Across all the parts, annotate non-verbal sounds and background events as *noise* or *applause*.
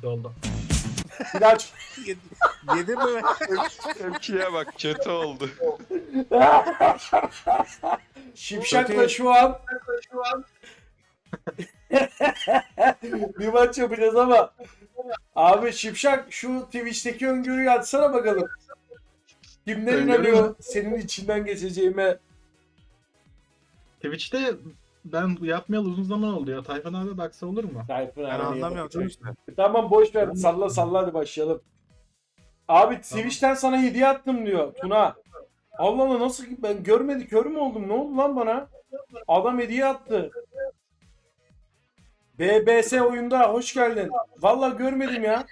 kötü oldu. Bir daha ç- *laughs* Yedi mi? Tepkiye bak kötü oldu. Şipşak da Kötü. şu an *laughs* bir maç yapacağız ama abi Şipşak şu Twitch'teki öngörüyü açsana bakalım. Kimler Öngörü inanıyor senin içinden geçeceğime? Twitch'te ben yapmayalı uzun zaman oldu ya. Tayfun abi baksa olur mu? Tayfun Ben abi anlamıyorum bakacak. işte. Tamam boş ver salla salla hadi başlayalım. Abi Twitch'ten sana hediye attım diyor Tuna. Allah Allah nasıl ben görmedi kör mü oldum ne oldu lan bana? Adam hediye attı. BBS oyunda hoş geldin. Vallahi görmedim ya.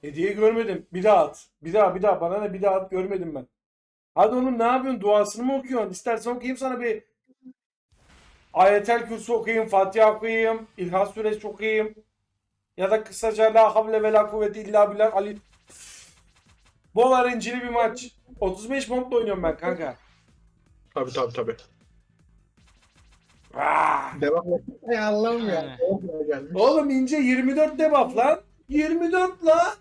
Hediye görmedim. Bir daha at. Bir daha bir daha bana ne bir daha at görmedim ben. Hadi oğlum ne yapıyorsun? Duasını mı okuyorsun? İstersen okuyayım sana bir Ayetel Kürsü okuyayım, Fatiha okuyayım, İlhas Suresi okuyayım. Ya da kısaca La havle ve la kuvvete illa billah Ali. Bol öğrencili bir maç. 35 montla oynuyorum ben kanka. Tabii tabii tabii. Ah! Devam et. Ey Allah'ım ya. Ya gelmiş. Oğlum ince 24 debuff lan. 24 la.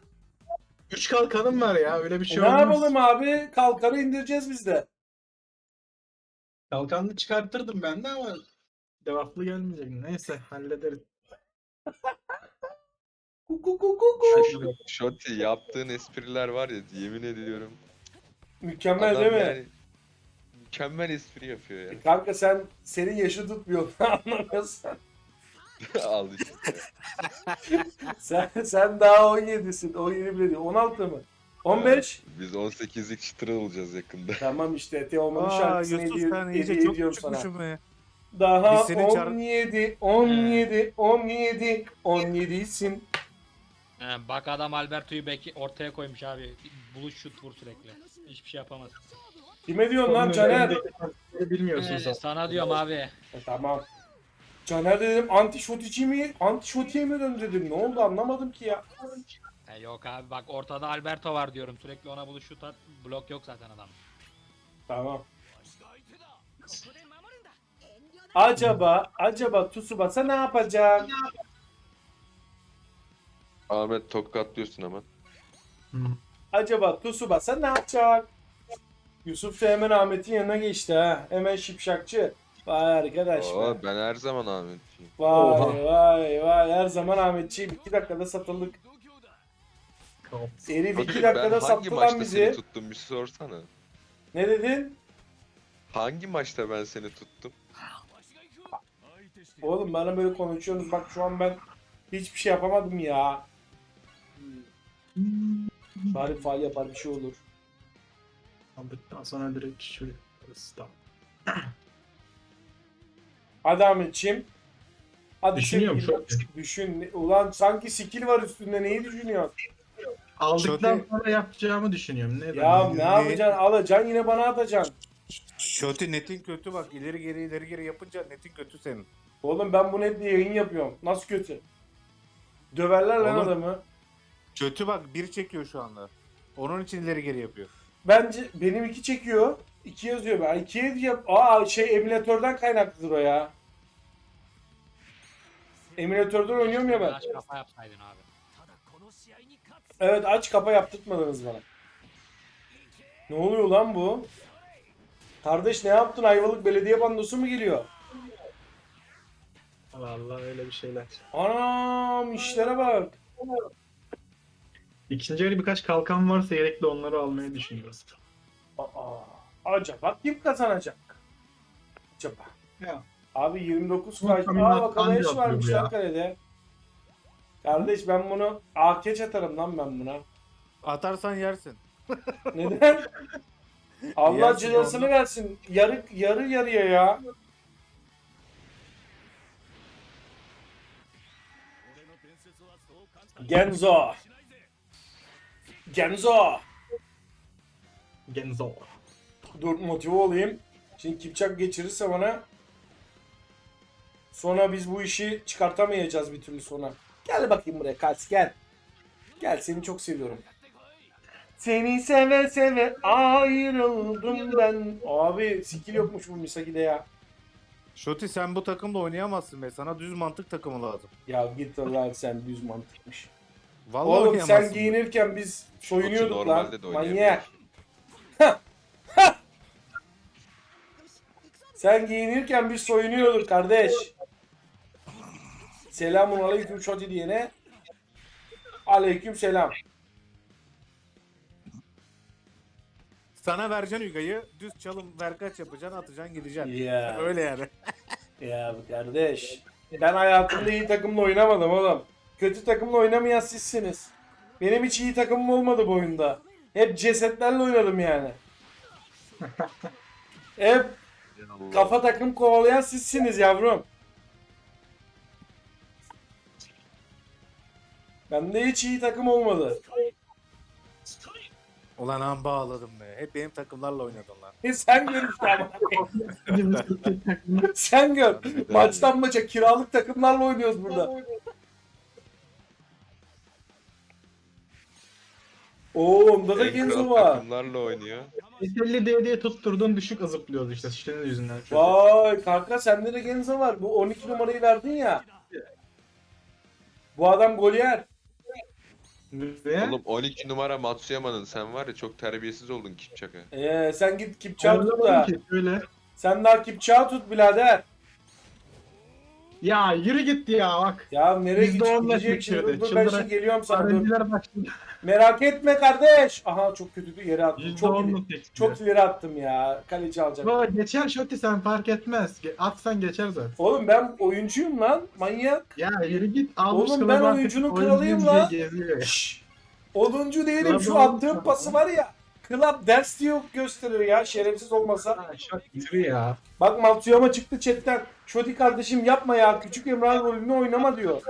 3 kalkanım var ya öyle bir şey ne olmaz. yapalım abi? Kalkanı indireceğiz biz de. Kalkanını çıkarttırdım ben de ama devamlı gelmeyecek. Neyse hallederiz. *laughs* Kuku kuku kuku. Şoti yaptığın espriler var ya yemin ediyorum. Mükemmel Adam değil mi? yani mükemmel espri yapıyor ya. Kanka sen senin yaşı tutmuyor. *laughs* Anlamıyorsun. *laughs* Al işte. sen, sen daha 17'sin. 17 bile değil. 16 mı? 15? Biz 18'lik çıtır olacağız yakında. Tamam işte Teoman'ın şarkısını Yusuf hediye, sen iyice hediye çok ediyorum sana. küçükmüşsün be. Daha Biz seni çağır- 17, 17, 17, 17'sin. He, bak adam Alberto'yu beki ortaya koymuş abi. Buluş şut vur sürekli. Hiçbir şey yapamaz. Kime diyorsun lan Caner? Bilmiyorsun sen. sana diyorum abi. E, tamam. Caner dedim anti şotici mi? Anti şotiye mi döndü dedim. Ne oldu anlamadım ki ya. He, yok abi bak ortada Alberto var diyorum. Sürekli ona buluş şut at. Blok yok zaten adam. Tamam. Acaba, acaba Tsubasa ne yapacak? Ahmet tokatlıyorsun hemen. Acaba Tsubasa ne yapacak? Yusuf da hemen Ahmet'in yanına geçti ha. Hemen şipşakçı. Vay arkadaş be. Ben her zaman Ahmet'iyim. Vay Oha. vay vay. Her zaman Ahmetçiyim. 2 dakikada satıldık. Herif 2 Şoti, dakikada ben sattı hangi lan maçta bizi. seni tuttum bir sorsana. Ne dedin? Hangi maçta ben seni tuttum? Oğlum bana böyle konuşuyorsunuz. Bak şu an ben hiçbir şey yapamadım ya. Bari faal yapar bir şey olur. Aldıktan sonra direkt şöyle ıslam. *clears throat* Hadi Ahmetçiğim. Hadi Düşünüyorum sen- an. Düşün. Ulan sanki skill var üstünde. Neyi düşünüyorsun? Aldıktan Şöyle- sonra yapacağımı düşünüyorum. Ne Ya ben- ne yapacaksın? Alacaksın yine bana atacaksın. Şoti netin kötü bak ileri geri ileri geri yapınca netin kötü senin. Oğlum ben bu netle yayın yapıyorum. Nasıl kötü? Döverler lan Oğlum. adamı. Kötü bak bir çekiyor şu anda. Onun için ileri geri yapıyor. Bence benim iki çekiyor. İki yazıyor. Ben ikiye diye... Aa şey emülatörden kaynaklıdır o ya. Emülatörden oynuyorum ya ben. Aç kafa yapsaydın abi. Evet aç kapa yaptırtmadınız bana. Ne oluyor lan bu? Kardeş ne yaptın? Ayvalık Belediye Bandosu mu geliyor? Vallahi öyle bir şeyler. Anam işlere bak. İkinci yarı birkaç kalkan varsa gerekli onları almayı düşünüyoruz. Aa, acaba kim kazanacak? Acaba. Ya. Abi 29 Bu kaç. Aa eş yapıyor varmış ya. lan kalede. Kardeş ben bunu AKÇ atarım lan ben buna. Atarsan yersin. Neden? *laughs* Allah onu. versin. Yarı yarı yarıya ya. Genzo. Genzo. Genzo. Dur motive olayım. Şimdi Kipçak geçirirse bana sonra biz bu işi çıkartamayacağız bir türlü sonra. Gel bakayım buraya Kals gel. Gel seni çok seviyorum. Seni seve seve ayrıldım ben. Abi skill yokmuş bu Misaki'de ya. Şoti sen bu takımda oynayamazsın be. Sana düz mantık takımı lazım. Ya git Allah sen düz mantıkmış. Vallahi Oğlum sen oynayamazsın. giyinirken biz soyunuyorduk lan. normalde de Manyak. *laughs* sen giyinirken biz soyunuyorduk kardeş. Selamun aleyküm şoti diyene. Aleyküm selam. Sana vereceksin Hüga'yı düz çalım verkaç yapacaksın atacaksın gideceksin. Ya. Öyle yani. *laughs* Ya kardeş. Ben hayatımda iyi takımla oynamadım oğlum. Kötü takımla oynamayan sizsiniz. Benim hiç iyi takımım olmadı bu oyunda. Hep cesetlerle oynadım yani. *laughs* Hep kafa takım kovalayan sizsiniz yavrum. Bende hiç iyi takım olmadı. Ulan an bağladım be. Hep benim takımlarla oynadın lan. E sen gör işte ama. *laughs* sen gör. Maçtan maça kiralık takımlarla oynuyoruz burada. Oo onda da En Genzo var. takımlarla oynuyor. 50 D diye tutturdun düşük azıplıyordu işte senin yüzünden. Vay kanka sende de Genzo var. Bu 12 numarayı verdin ya. Bu adam gol yer. Ne? Oğlum 12 numara Matsuyama'nın sen var ya çok terbiyesiz oldun Kipçak'a. Ee, sen git Kipçak'ı tut Anlamadım da. ki şöyle. Sen daha Kipçak'ı tut birader. Ya yürü gitti ya bak. Ya nereye Yüzde on net gidecek şimdi? bitirdi. Dur, ben Çıldıra- şimdi geliyorum sana. Dur. Öğrenciler başladı. Merak etme kardeş. Aha çok kötü bir yere attım. Çok, onluk ileri, geçti. çok ileri attım ya. Kaleci alacak. Baba geçer şoti sen fark etmez. Ge- Atsan geçer zaten. Oğlum ben oyuncuyum lan. Manyak. Ya yürü git. Almış Oğlum ben artık oyuncunun oyuncuyum kralıyım diye lan. geziyor ya. Şşş. Oduncu değilim. Şu attığım pası var ya. Club ders diye gösterir ya. Şerefsiz olmasa. Ha, şot yürü ya. Bak Matsuyama çıktı chatten. Şoti kardeşim yapma ya. Küçük Emrah rolünü oynama diyor.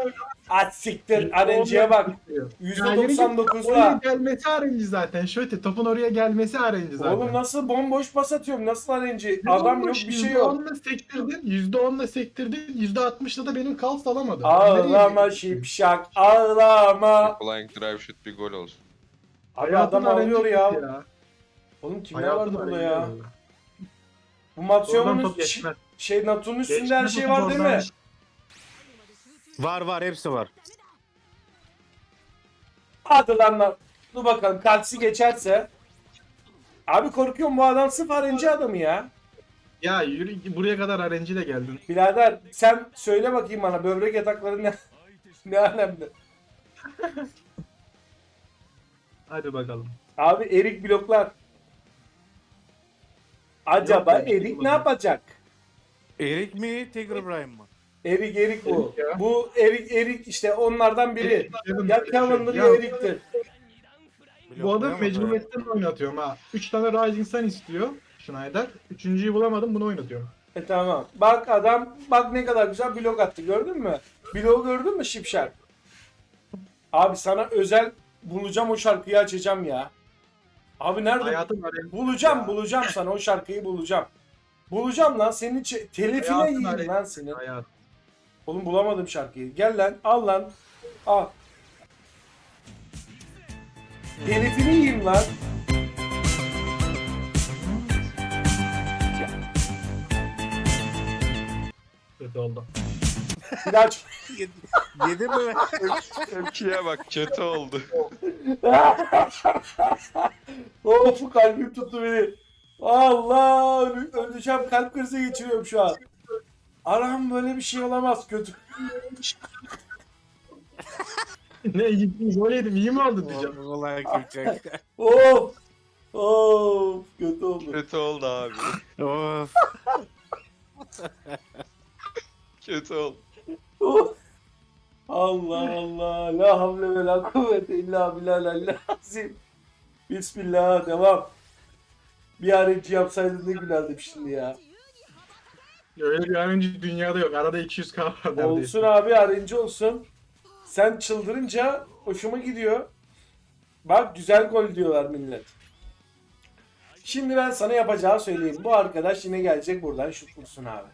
At siktir. RNG'ye bak. Ya yürü git. %99'la. Oraya gelmesi RNG zaten. Şöyle topun oraya gelmesi RNG zaten. Oğlum nasıl bomboş pas atıyorum. Nasıl RNG? Adam yok bir şey yok. %10'la sektirdin. %10'la sektirdin. %60'la da benim kals alamadı. Ağlama Nereye şipşak. Ağlama. Flying drive shoot bir gol olsun. Abi adam ağlıyor ya. ya. Oğlum kimler vardı burada ya? Bu Matsuyama'nın şey Natu'nun üstünde her şey var değil mi? Var var hepsi var. Hadi lan lan. Dur bakalım kalsi geçerse. Abi korkuyorum bu adam sıfır RNG adamı ya. Ya yürü buraya kadar RNG ile geldin. Birader sen söyle bakayım bana böbrek yatakları ne, *laughs* ne alemde? *laughs* Hadi bakalım. Abi Erik bloklar. Acaba Yok, Erik ne yapacak? Erik mi Tiger Brahim mı? Erik Erik bu. Erik ya. Bu Erik Erik işte onlardan biri. Ya Calvin'dır ya Erik'tir. Bu adam mecburiyetten oynatıyorum ha. 3 tane Rising Sun istiyor Schneider. Üçüncüyü bulamadım bunu oynatıyorum. E tamam. Bak adam bak ne kadar güzel blok attı gördün mü? Bloğu gördün mü Şipşak? Abi sana özel bulacağım o şarkıyı açacağım ya. Abi nerede? Hayatım RNG. Bulacağım ya. bulacağım sana o şarkıyı bulacağım. Bulacağım lan senin telifine Hayatın yiyeyim lan senin. Hayat. Oğlum bulamadım şarkıyı. Gel lan al lan. Al. Telifini yiyeyim lan. Kötü oldu. Bir daha Yedi mi? Tepkiye bak kötü oldu. *laughs* of kalbim tuttu beni. Allah öl- öleceğim kalp krizi geçiriyorum şu an. Aram böyle bir şey olamaz kötü. *laughs* ne gol yedim iyi mi oldu diyeceğim. Kolay kimçek. *laughs* Of. Of kötü oldu. Kötü oldu abi. of. Kötü oldu. Of. Allah Allah. La havle ve la kuvvete illa billahil azim. Bismillah devam. Bir aracı yapsaydın ne gülerdim şimdi ya. Öyle bir RNG dünyada yok. Arada 200k var neredeyse. Olsun abi arayıncı olsun. Sen çıldırınca hoşuma gidiyor. Bak güzel gol diyorlar millet. Şimdi ben sana yapacağı söyleyeyim. Bu arkadaş yine gelecek buradan şut vursun abi.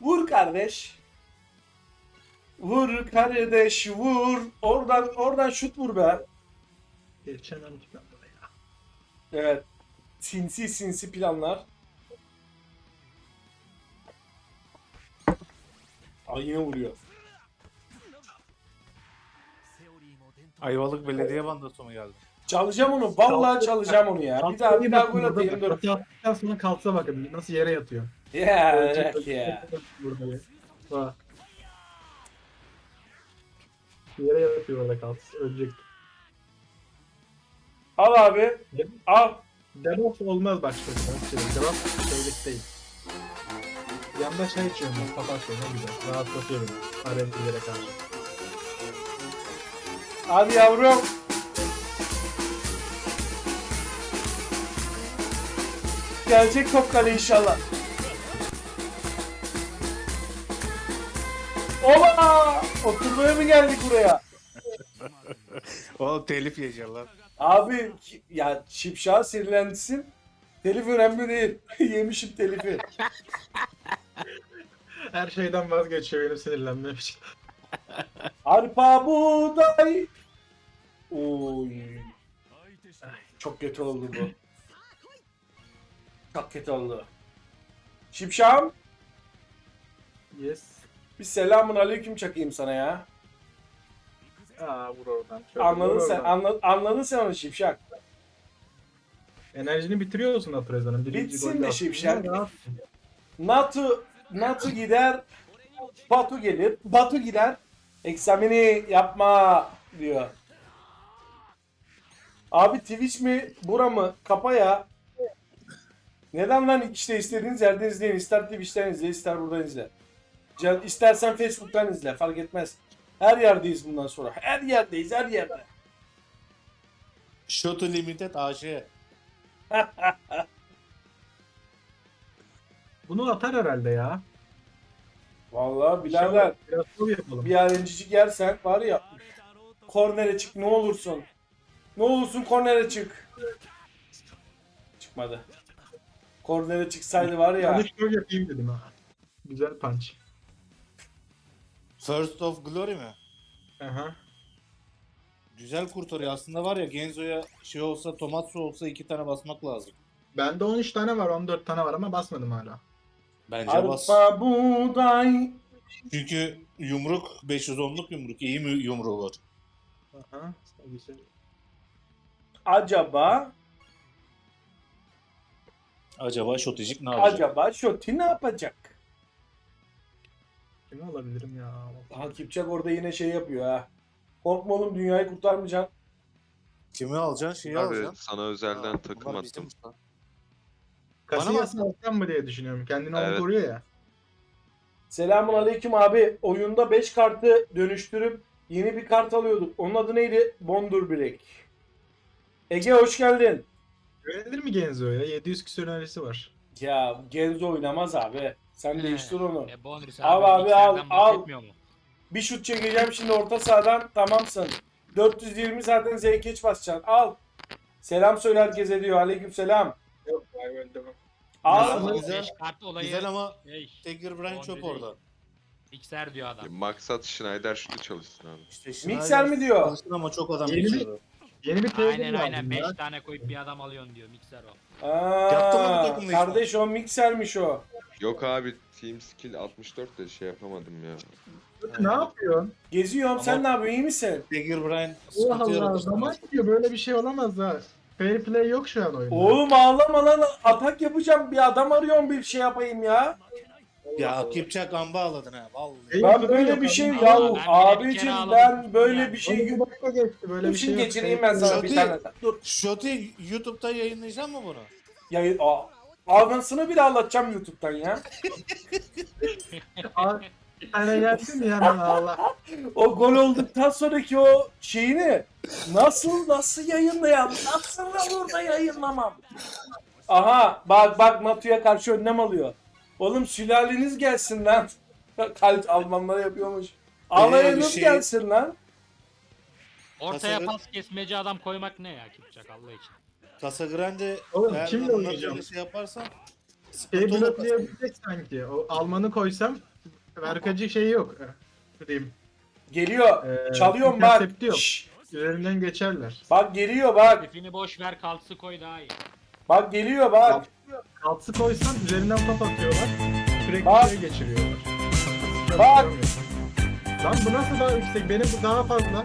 Vur kardeş. Vur kardeş vur. Oradan oradan şut vur be. Ben buraya. Evet. Sinsi sinsi planlar. Ay yine vuruyor. Ayvalık belediye bandası mı geldi? Çalacağım onu. Vallahi çalacağım onu ya. Bir daha bir daha gol atayım dur. Attıktan sonra kalça bakın nasıl yere yatıyor. Ya bırak ya. Burada ya. Yere yatıyor orada kalça. Ölecek. Al abi. Al. Debuff olmaz başka bir şey. Debuff şeylik değil. Yanda çay içiyorum ben. Papatya ne güzel. Rahatlatıyor beni. Arentilere karşı. Hadi yavrum. Gelecek top kale inşallah. Ola! Oturmaya mı geldik buraya? *laughs* O telif yiyeceksin lan. Abi ya şipşağı sinirlensin. Telif önemli değil. *laughs* Yemişim telifi. *laughs* Her şeyden vazgeçiyor benim sinirlenmem için. Arpa buğday. Oy. Çok kötü oldu bu. Çok kötü oldu. Şipşağım Yes. Bir selamun aleyküm çakayım sana ya. Aa vur oradan. Şöyle Anladın vur sen, oradan. anla- anladın sen onu şipşak. Enerjini bitiriyorsun Apreza'nın. Birinci Bitsin de rahat. Natu, Natu gider, Batu gelir, Batu gider, eksamini yapma diyor. Abi Twitch mi, bura mı, kapa ya. Neden lan işte istediğiniz yerde izleyin. İster Twitch'ten izle, ister buradan izle. Can- İstersen Facebook'tan izle, fark etmez. Her yerdeyiz bundan sonra. Her yerdeyiz, her yerde. Shoto Limited AŞ. *laughs* Bunu atar herhalde ya. Vallahi birader. Biraz şov yapalım. Bir arencicik yersen var ya kornere çık ne olursun. Ne olursun kornere çık. Çıkmadı. Kornere çıksaydı var ya. Hadi şov yapayım dedim ha. Güzel punch. First of Glory mi? Aha. Güzel kurtarıyor. Aslında var ya Genzo'ya şey olsa tomat su olsa iki tane basmak lazım. Bende 13 tane var, 14 tane var ama basmadım hala. Bence bas. Arpa buğday. Çünkü yumruk 510'luk yumruk. iyi mi yumruğu var? Aha. Güzel. Acaba Acaba Şotecik ne yapacak? acaba Şoti ne yapacak? Kimi alabilirim ya? Ha Kipçak orada yine şey yapıyor ha. Korkma oğlum dünyayı kurtarmayacaksın. Kimi alacaksın? Şeyi Abi alacaksın. sana özelden Aa, takım bunlar bizim attım. usta. Casillas'ı alsam mı diye düşünüyorum. Kendini onu Evet. koruyor ya. Selamun aleyküm abi. Oyunda 5 kartı dönüştürüp yeni bir kart alıyorduk. Onun adı neydi? Bondur Break. Ege hoş geldin. Güvenilir mi Genzo'ya? 700 küsur enerjisi var. Ya Genzo oynamaz abi. Sen değiştir onu. E abi, abi, mikserden al, al. bahsetmiyor mu? Bir şut çekeceğim şimdi orta sahadan tamamsın. 420 zaten zeykeç basacaksın. Al. Selam söyle herkese diyor. Aleyküm selam. Yok ben öldüm. Al. Ama Beş güzel- kart olayı. Güzel ama Şey, Tiger Brain Bondu çöp orada. mikser diyor adam. Maksat Schneider şutu çalışsın abi. İşte Mikser mi diyor? çalışsın Ama çok adam Yeni mi? geçiyor. Yeni bir teyze Aynen aynen lazım 5 ya. tane koyup bir adam alıyorsun diyor mikser o. Yaptın mı bu Aa, takımda işte? kardeş o miksermiş o. Yok abi Team Skill 64 de şey yapamadım ya. Ne yapıyorsun? Geziyorum sen Ama- ne yapıyorsun iyi misin? Tiger Brain Allah sıkıntı Allah yaratır. zaman gidiyor böyle bir şey olamaz ha. Fair play yok şu an oyunda. Oğlum ağlama lan atak yapacağım bir adam arıyorum bir şey yapayım ya. Ya Kipçak amba ağladın ha vallahi. Ben böyle bir şey Ama ya ben bile bir abicim kere ağladım. ben böyle Yani bir şey Oyun dakika geçti böyle bir şey Şimdi yok. geçireyim ben sana bir Şoti- tane. Dur. Şoti YouTube'da yayınlayacak mı bunu? Yayın Aa, anasını bile anlatacağım YouTube'dan ya. *laughs* Bir tane gelsin yani Allah. O gol olduktan sonraki o şeyini nasıl nasıl yayınlayam? Nasıl da burada yayınlamam? Aha bak bak Natu'ya karşı önlem alıyor. Oğlum sülaleniz gelsin lan. Kalp Almanlar yapıyormuş. Alayınız şey- gelsin lan. Ortaya Tasarı- pas kesmeci adam koymak ne ya Kipçak Allah için. Casa Grande Oğlum, eğer kimle bundan oynayacağım? böyle şey yaparsan Şey bloklayabilecek sanki. O Alman'ı koysam Arkacı şey yok. Diyeyim. Geliyor. Ee, Çalıyorum bak. yok. Şşş. Üzerinden geçerler. Bak geliyor bak. Defini boş ver kalsı koy daha iyi. Bak geliyor bak. Kaltsı koysan üzerinden top atıyorlar. Sürekli Bak. şey geçiriyorlar. Bak. Lan bu nasıl daha yüksek? Benim bu daha fazla.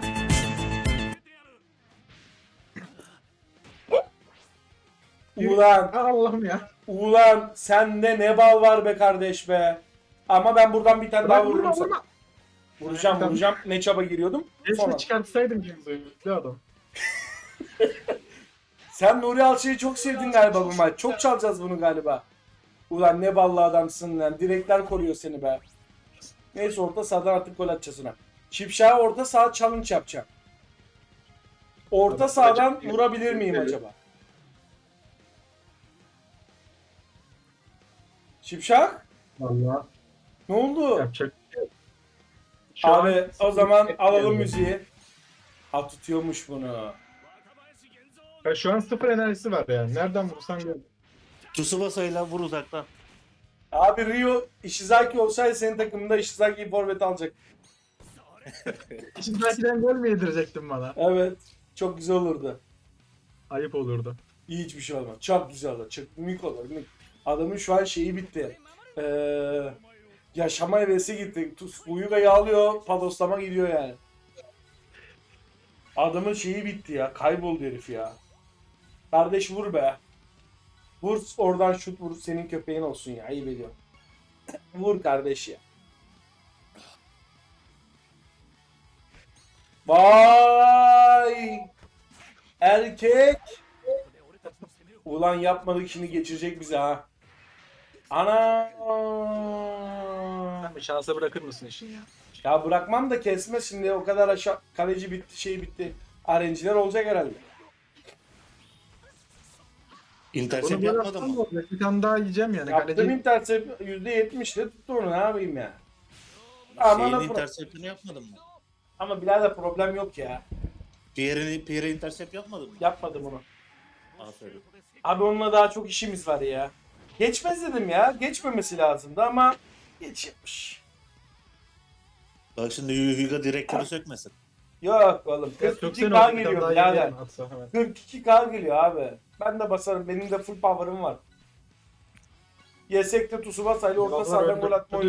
Ulan. *laughs* Allah'ım ya. Ulan sende ne bal var be kardeş be. Ama ben buradan bir tane daha vururum vurma, sana. Vuracağım Tamam. vuracağım. Ne çaba giriyordum. Sonra. Keşke çıkartsaydım Genzo'yu. Adam. *laughs* Sen Nuri Alçı'yı çok sevdin galiba bu maç. Çok çalacağız bunu galiba. Ulan ne ballı adamsın lan. Direkler koruyor seni be. Neyse orta sahadan artık gol atacağız ona. Şipşah'a orta saha challenge yapacağım. Orta Tabii, sahadan vuracak. vurabilir miyim Evet. acaba? Şipşak? Valla. Ne oldu? Yapacak bir şey yok. Şu Abi an- o zaman alalım müziği. Ha tutuyormuş bunu. Ya şu an sıfır enerjisi var yani. Nereden vursan gör. Tsubasa'yla vur uzaktan. Abi Rio Ishizaki olsaydı senin takımında Ishizaki'yi forvet alacak. *laughs* Şimdi belki gol mü yedirecektin bana? Evet. Çok güzel olurdu. Ayıp olurdu. İyi hiçbir şey olmaz. Çok güzel olur. Çok mük olur. Mük. Adamın şu an şeyi bitti. Ee, yaşama hevesi gitti. Uyuga alıyor. Padoslama gidiyor yani. Adamın şeyi bitti ya. Kayboldu herif ya. Kardeş vur be. Vur oradan şut vur. Senin köpeğin olsun ya. Ayıp ediyor. *laughs* vur kardeş ya. Vay! Erkek! Ulan yapmadık şimdi geçirecek bizi ha. Ana! Sen bir şansa bırakır mısın işini ya? Ya bırakmam da kesme şimdi o kadar aşağı kaleci bitti şey bitti. RNG'ler olacak herhalde. Intercept böyle yapmadın mı? olacak. Bir tane daha yiyeceğim yani. Yaptığım Kaleci... intercept %70'le tuttu onu ne yapayım ya. Ama, Şeyin interceptini yapmadın mı? ama birader problem yok ya. Pierre'ini Pierre intercept yapmadın mı? Yapmadım onu. Aferin. Abi onunla daha çok işimiz var ya. Geçmez dedim ya. Geçmemesi lazımdı ama geçmiş. Bak şimdi Hyuga direktörü sökmesin. Yok oğlum. Ya 42k söksene onu, bir tane geliyor birader. yiyelim atsa hemen. 42k geliyor abi. Ben de basarım. Benim de full power'ım var. Yesek de Tsubasa ile orta sahadan gol atma.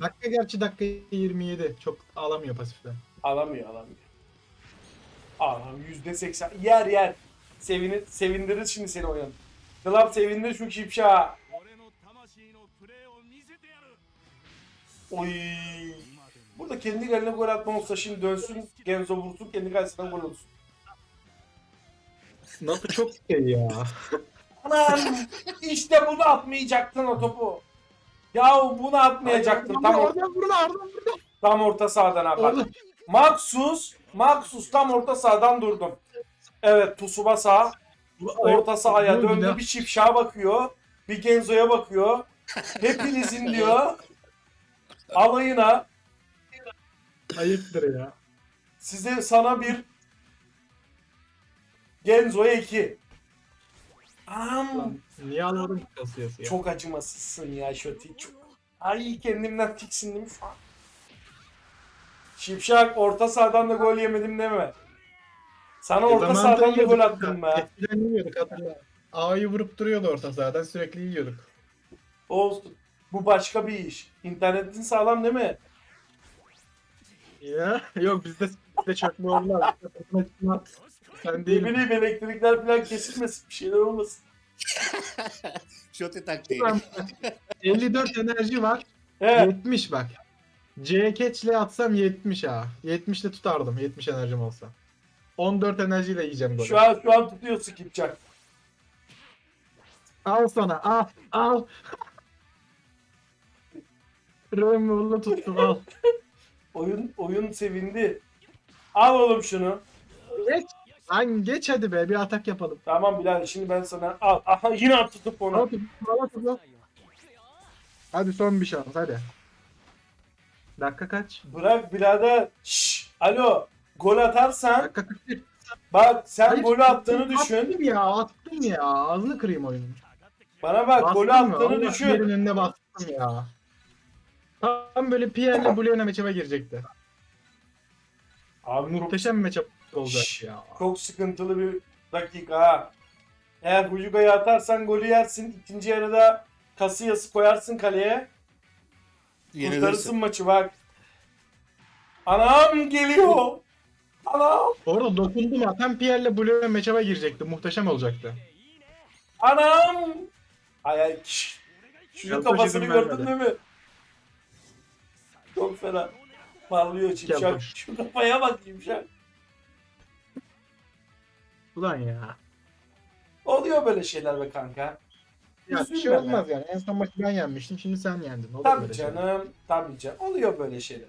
Dakika gerçi dakika 27. Çok alamıyor pasiften. Alamıyor alamıyor. Adam %80. Yer yer. Sevinir, sevindirir şimdi seni oyun. Club sevindir şu şipşa. Oy. Burada kendi galine gol atma olsa şimdi dönsün Genzo vursun kendi kalesinden gol olsun. Nasıl çok şey ya. *laughs* Anam işte bunu atmayacaktın o topu. Ya bunu atmayacaktın tam, or- Oradan vurun oradan vurun. tam orta sahadan abi. Bak. Maksus, Maksus tam orta sahadan durdum. Evet Tsubasa orta sahaya döndü bir Şipşak'a bakıyor. Bir Genzo'ya bakıyor. Hepinizin *laughs* diyor alayına. Ayıptır ya. size sana bir Genzo'ya iki. Lan, niye ki kasiyası ya? çok acımasızsın ya Şoti. Çok. Ay kendimden tiksindim şu an. Şipşak orta sahadan da gol yemedim deme. Sana E, orta zamanında sahadan da yiyorduk gol attım be. Eskiden yiyorduk hatırla. A'yı vurup duruyordu orta sahadan sürekli yiyorduk. Olsun. Bu başka bir iş. İnternetin sağlam değil mi? Ya yok bizde bizde çökme olmaz. *laughs* Sen Ne değil. bileyim elektrikler falan kesilmesin. Bir şeyler olmasın. *laughs* Şoti taktiği. 54 enerji var. Evet. 70 bak. C catch'le atsam 70 ha. 70 ile tutardım 70 enerjim olsa. 14 enerjiyle yiyeceğim golü. Şu an şu an tutuyor Skipçak. Al sana al al. Remoğlu tuttum al. Oyun oyun sevindi. Al oğlum şunu. Geç. Lan geç hadi be bir atak yapalım. Tamam Bilal şimdi ben sana al. Aha yine at tutup Al onu. al. Hadi son bir şans hadi. Dakika kaç? Bırak birader. Şşş. Alo. Gol atarsan Dakika 41. bak sen Hayır, golü attığını attım düşün. ya attım ya. Ağzını kırayım oyunun. Bana bak Bastım golü mı? attığını Allah düşün. Yerin önüne bastım ya. Tam böyle Pierre'le Bulliona matchup'a girecekti. Abi çok, Muhteşem bir matchup olacak Şşş. ya. çok sıkıntılı bir dakika ha. Eğer Huyuga'yı atarsan golü yersin. İkinci yarıda Casillas'ı koyarsın kaleye. Kurtarırsın Yenilirsin. maçı bak. Anam geliyor. Anam! Orada dokundum atan Pierre'le Blue'ya matchup'a girecekti. Muhteşem olacaktı. Anam! Ay ay şş. Şunun Yapma kafasını gördün vermedi. değil mi? Çok fena. Parlıyor çimşak. Yapmış. Şu kafaya bak çimşak. Ulan ya. Oluyor böyle şeyler be kanka. Ya bir şey lan. olmaz yani. En son maçı ben yenmiştim. Şimdi sen yendin. Olur Tabii böyle şeyler. canım. Tabii canım. Oluyor böyle şeyler.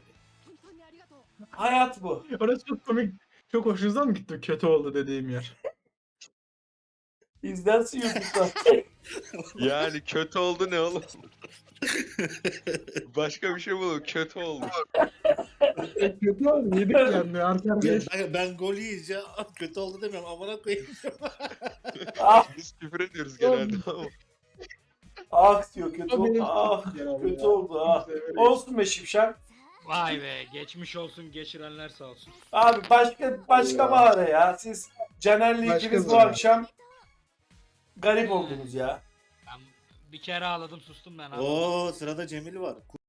Hayat bu. Orası çok komik. Çok hoşunuza mı gitti kötü oldu dediğim yer? İzlersin YouTube'da. *laughs* Yani kötü oldu ne oğlum? Başka bir şey bulun. Kötü oldu. E, kötü oldu. Yedik yani. Arka Ya arkaya ben, ben gol yiyince "Ah, kötü oldu demiyorum amına koyayım. ah, Biz küfür ediyoruz genelde ama. ah diyor kötü oldu. Ah kötü ya. oldu ah. Olsun be Şipşak. Vay be geçmiş olsun geçirenler sağ olsun. Abi başka başka Ya. bahane ya. Siz Caner'le Başka ikiniz bu zaman. akşam garip oldunuz ya. Ben bir kere ağladım sustum ben abi. Oo sırada Cemil var.